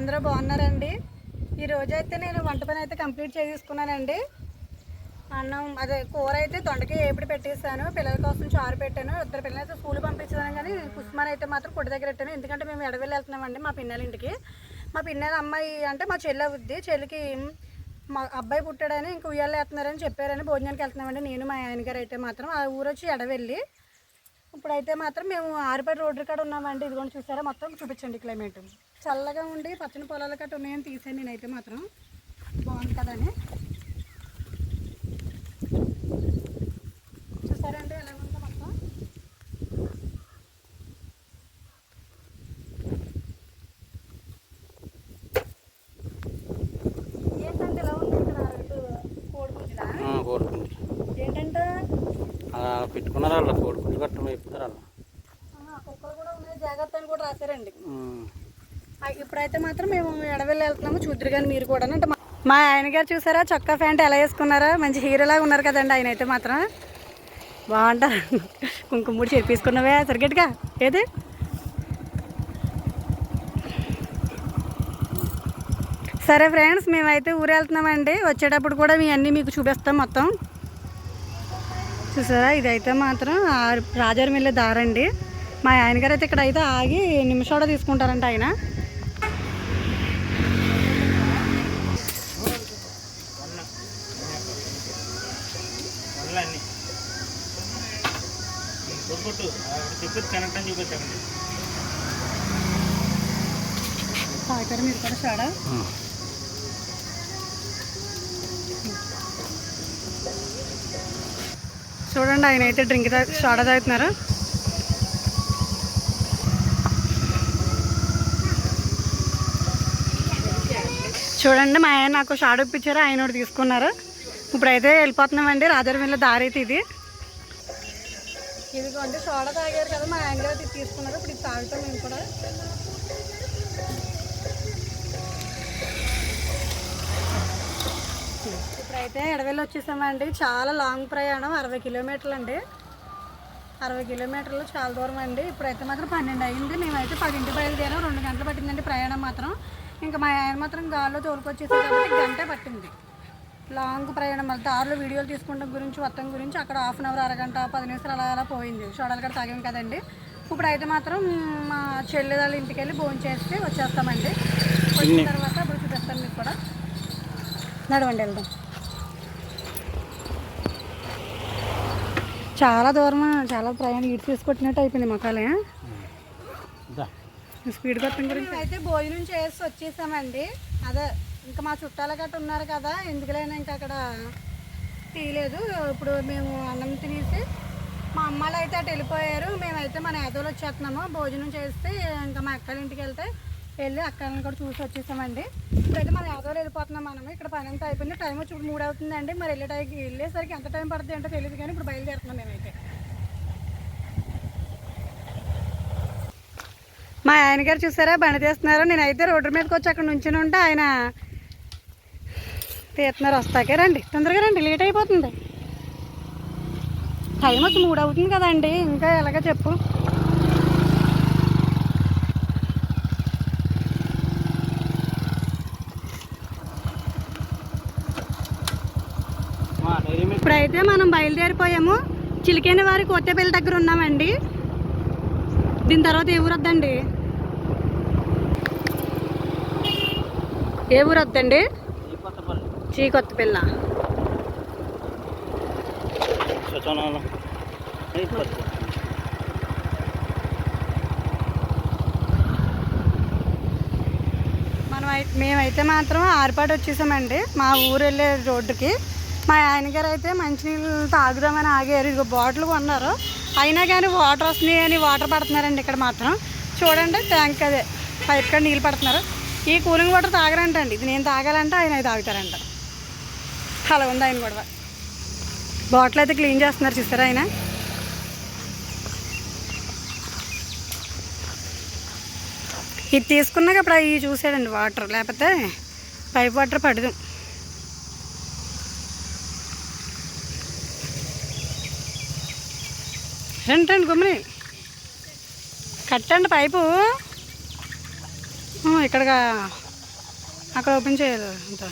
అందరూ బాగున్నారండి. ఈరోజు అయితే నేను వంట పని అయితే కంప్లీట్ చేసుకున్నానండి అన్నం అదే కూర అయితే దొండకాయ ఏపిడి పెట్టేసాను పిల్లల కోసం చారు పెట్టాను. ఇద్దరు పిల్లలు అయితే స్కూల్ పంపించాను కానీ పుష్మాన్ అయితే మాత్రం పొడి దగ్గర పెట్టాను. ఎందుకంటే మేము ఎడవెళ్ళి వెళ్తున్నామండి మా పిన్నెల ఇంటికి మా పిన్నెల అమ్మాయి అంటే మా చెల్లి అవుద్ది. చెల్లికి మా అబ్బాయి పుట్టాడని ఇంక ఉయ్యాలు వేస్తున్నారని చెప్పారని భోజనానికి వెళ్తున్నామండి. నేను మా ఆయన గారు అయితే మాత్రం ఆ ఊరు వచ్చి ఎడవెళ్ళి ఇప్పుడైతే మాత్రం మేము ఆరుపేట రోడ్డు కాడ ఉన్నామండి. ఇదిగోండి చూసారా? మొత్తం చూపించండి క్లైమేట్. చల్లగా ఉండి పచ్చని పొలాల కట్ట ఉన్నాయని తీసాను నేనైతే మాత్రం. బాగుంది కదండి? చూసారండి ఎలా ఉందో మొత్తం? ఏంటంటే ఇలా ఉంది ఇక్కడ కోడిపుంజులా? కోరుకుంది ఏంటంటే? పెట్టుకున్నారు వాళ్ళ కోరుకుంటు కట్టడం చెప్తారు ఆహా, కుక్కలు కూడా ఉన్నాయి జాగ్రత్త అని కూడా రాశారండి. ఇప్పుడైతే మాత్రం మేము ఎడవెళ్ళి వెళ్తున్నాము చూద్దరు కానీ మీరు కూడా అంటే మా- ఆయన గారు చూసారా? చొక్కా ప్యాంట్ ఎలా వేసుకున్నారా? మంచి హీరోలాగా ఉన్నారు కదండి ఆయన అయితే మాత్రం. బాగుంటారు. కుంకుముడి చెప్పేసుకున్నావే సరిగట్టుగా. ఏది? సరే ఫ్రెండ్స్ మేమైతే ఊరు వెళ్తున్నామండి వచ్చేటప్పుడు కూడా మీ అన్నీ మీకు చూపిస్తాం మొత్తం. చూసారా? ఇదైతే మాత్రం రాజారం వెళ్ళే దారండి. మా ఆయన గారు అయితే ఇక్కడ అయితే ఆగి నిమిషాడ తీసుకుంటారంట ఆయన. తాగుతారు మీరు కూడా. చూడండి ఆయన అయితే డ్రింక్ తాగు సోడా తాగుతున్నారు. చూడండి మా ఆయన నాకు షాడ్ ఇప్పించారు ఆయన ఒకటి తీసుకున్నారు. ఇప్పుడైతే వెళ్ళిపోతున్నామండి రాజారమిల్ల దారి అయితే ఇది. ఇదిగోండి సోడా తాగారు కదా మా ఆయన గారు తీసుకున్నారు. ఇప్పుడు ఇది తాగుతాం మేము కూడా. ఇప్పుడైతే ఎడవేలు వచ్చేసామండి. చాలా లాంగ్ ప్రయాణం అరవై కిలోమీటర్లు అండి. అరవై కిలోమీటర్లు చాలా దూరం అండి. ఇప్పుడైతే మాత్రం పన్నెండు అయింది మేమైతే పదింటి బయలుదేరాం. రెండు గంటలు పట్టిందండి ప్రయాణం మాత్రం. ఇంకా మా ఆయన మాత్రం గాల్లో తోలుకొచ్చేసారు కాబట్టి గంట పట్టింది. లాంగ్ ప్రయాణం మళ్ళీ దారిలో వీడియోలు తీసుకుంటాం గురించి మొత్తం గురించి అక్కడ హాఫ్ అన్ అవర్ అరగంట పది నిమిషాలు అలా అలా పోయింది. చూడాలి కూడా తాగాం కదండి. ఇప్పుడు అయితే మాత్రం మా చెల్లి వాళ్ళ ఇంటికి వెళ్ళి భోజనం చేసి వచ్చేస్తామండి. వచ్చిన తర్వాత అప్పుడు చూపిస్తాను మీకు కూడా. నడవండి వెళ్దాం. చాలా దూరం చాలా ప్రయాణం ఇటు తీసుకొచ్చినట్టు అయిపోయింది మొక్కలే. స్పీడ్ కొట్టడం గురించి. అయితే భోజనం చేసి వచ్చేసామండి. అదే ఇంకా మా చుట్టాల గట్ట ఉన్నారు కదా ఎందుకులైనా ఇంకా అక్కడ తీయలేదు ఇప్పుడు మేము అన్నం తినేసి మా అమ్మాయిలు అయితే అటు వెళ్ళిపోయారు. మేమైతే మన ఏదోలు వచ్చేస్తున్నాము. భోజనం చేస్తే ఇంకా మా అక్కల ఇంటికి వెళ్తే వెళ్ళి అక్కలను కూడా చూసి వచ్చేసామండి. ఇప్పుడైతే మన ఏదోలు వెళ్ళిపోతున్నాం మనం ఇక్కడ పని అంతా అయిపోయింది. టైం వచ్చి ఇప్పుడు మూడు అవుతుందండి మరి వెళ్ళే టైంకి వెళ్ళేసరికి ఎంత టైం పడుతుంది ఏంటో తెలియదు కానీ ఇప్పుడు బయలుదేరుతున్నాం మేమైతే. మా ఆయన గారు చూసారా? బండి తీస్తున్నారు? నేనైతే రోడ్డు మీదకి వచ్చి అక్కడ నుంచి ఉంటే. ఆయన తీస్తున్నారు. వస్తాకే రండి. తొందరగా రండి. లేట్ అయిపోతుంది. టైం వచ్చి మూడు అవుతుంది కదండి. ఇంకా ఎలాగ చెప్పు. ఇప్పుడైతే మనం బయలుదేరిపోయాము. చిలికేని వారి కొత్తపల్లి దగ్గర ఉన్నామండి. దీని తర్వాత ఏ ఊరు వద్దండి? ఏ ఊరు వద్దండి? ఈ కొత్తపల్లి చీ కొత్తపిల్ల సచనాలు ఈ కొత్తపల్లి. మనం మేమైతే మాత్రం ఆరుపాటు వచ్చేసామండి. మా ఊరు వెళ్ళే రోడ్డుకి. మా ఆయన గారు అయితే మంచినీళ్ళు తాగుదామని ఆగారు. ఇదిగో బాటిల్ కొన్నారు. అయినా కానీ వాటర్ వస్తున్నాయి అని వాటర్ పడుతున్నారండి ఇక్కడ మాత్రం. చూడండి ట్యాంక్ అదే. పైప్ కాడ నీళ్ళు పడుతున్నారు. ఈ కూలింగ్ వాటర్ తాగరంటండి. ఇది నేను తాగాలంటే ఆయన తాగుతారంట. అలా ఉంది ఆయన గొడవ. బాటిల్ అయితే క్లీన్ చేస్తున్నారు చూస్తారా ఆయన? ఇది తీసుకున్నాక అప్పుడు అవి చూసాడండి వాటర్ లేకపోతే పైప్ వాటర్ పడదు. రండి రండి గుమ్మని. కట్టండి పైపు. ఇక్కడ అక్కడ ఓపెన్ చేయాలి అంతా.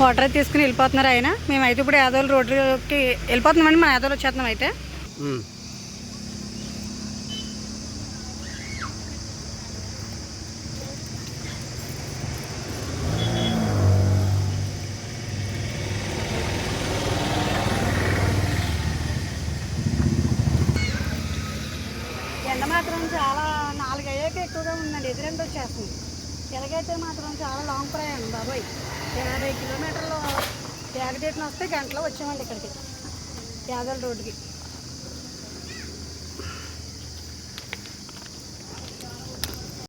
వాటర్ తీసుకుని వెళ్ళిపోతున్నారు ఆయన. మేమైతే ఇప్పుడు యాదవులు రోడ్డుకి వెళ్ళిపోతున్నామండి మన యాదవులు వచ్చేస్తున్నాం అయితే. ఎండ మాత్రం చాలా నాలుగు అయ్యాక ఎక్కువగా ఉందండి. ఎదురెండ వచ్చేస్తుంది. ఎలాగైతే మాత్రం చాలా లాంగ్ ప్రయాణం బాబాయ్. యాభై కిలోమీటర్లు యాగదీటిన వస్తే గంటలో వచ్చామండి ఇక్కడికి. యాదల రోడ్డుకి.